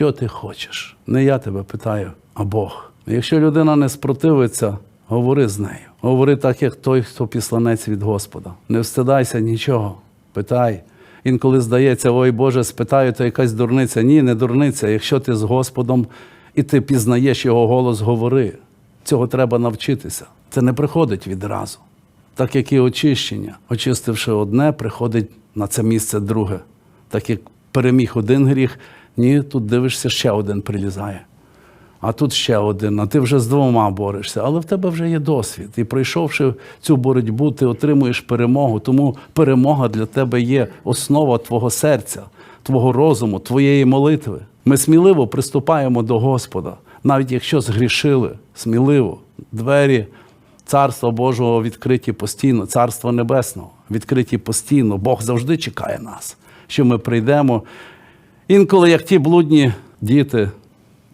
що ти хочеш. Не я тебе питаю, а Бог. Якщо людина не спротивиться, говори з нею. Говори так, як той, хто післанець від Господа. Не встидайся нічого. Питай. Інколи здається, ой Боже, спитаю, то якась дурниця. Ні, не дурниця. Якщо ти з Господом і ти пізнаєш його голос, говори. Цього треба навчитися. Це не приходить відразу. Так як і очищення. Очистивши одне, приходить на це місце друге. Так як переміг один гріх, ні, тут дивишся, ще один прилізає. А тут ще один, а ти вже з двома борешся, але в тебе вже є досвід. І пройшовши цю боротьбу, ти отримуєш перемогу. Тому перемога для тебе є основа твого серця, твого розуму, твоєї молитви. Ми сміливо приступаємо до Господа, навіть якщо згрішили, сміливо. Двері Царства Божого відкриті постійно, Царства Небесного відкриті постійно. Бог завжди чекає нас, що ми прийдемо. Інколи, як ті блудні діти,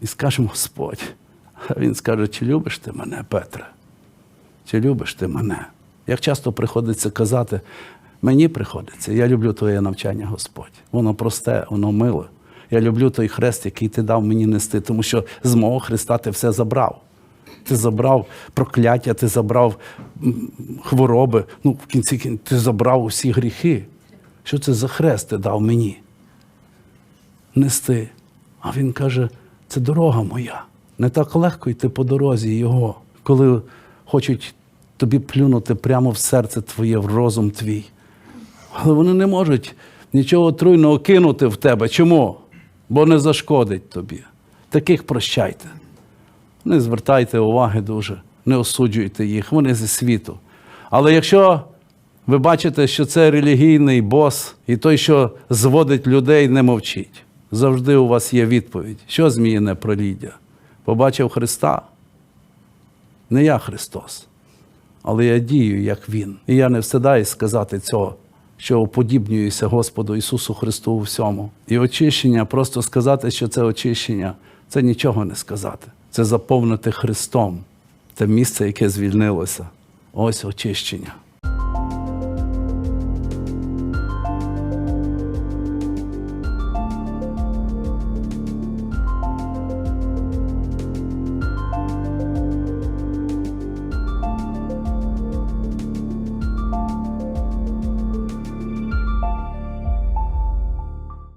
і скажемо Господь. А він скаже, чи любиш ти мене, Петре? Чи любиш ти мене? Як часто приходиться казати, мені приходиться, я люблю твоє навчання, Господь. Воно просте, воно миле. Я люблю той хрест, який ти дав мені нести, тому що з мого Христа ти все забрав. Ти забрав прокляття, ти забрав хвороби. Ну, в кінці кін- ти забрав усі гріхи. Що це за хрест ти дав мені? Нести. А він каже: це дорога моя. Не так легко йти по дорозі його, коли хочуть тобі плюнути прямо в серце твоє, в розум твій. Але вони не можуть нічого отруйного кинути в тебе. Чому? Бо не зашкодить тобі. Таких прощайте. Не звертайте уваги дуже, не осуджуйте їх, вони зі світу. Але якщо ви бачите, що це релігійний бос і той, що зводить людей, не мовчіть. Завжди у вас є відповідь. Що зміїне проліддя? Побачив Христа? Не я Христос, але я дію, як Він. І я не встидаюсь сказати цього, що уподібнююся Господу Ісусу Христу у всьому. І очищення, просто сказати, що це очищення, це нічого не сказати. Це заповнити Христом. Це місце, яке звільнилося. Ось очищення.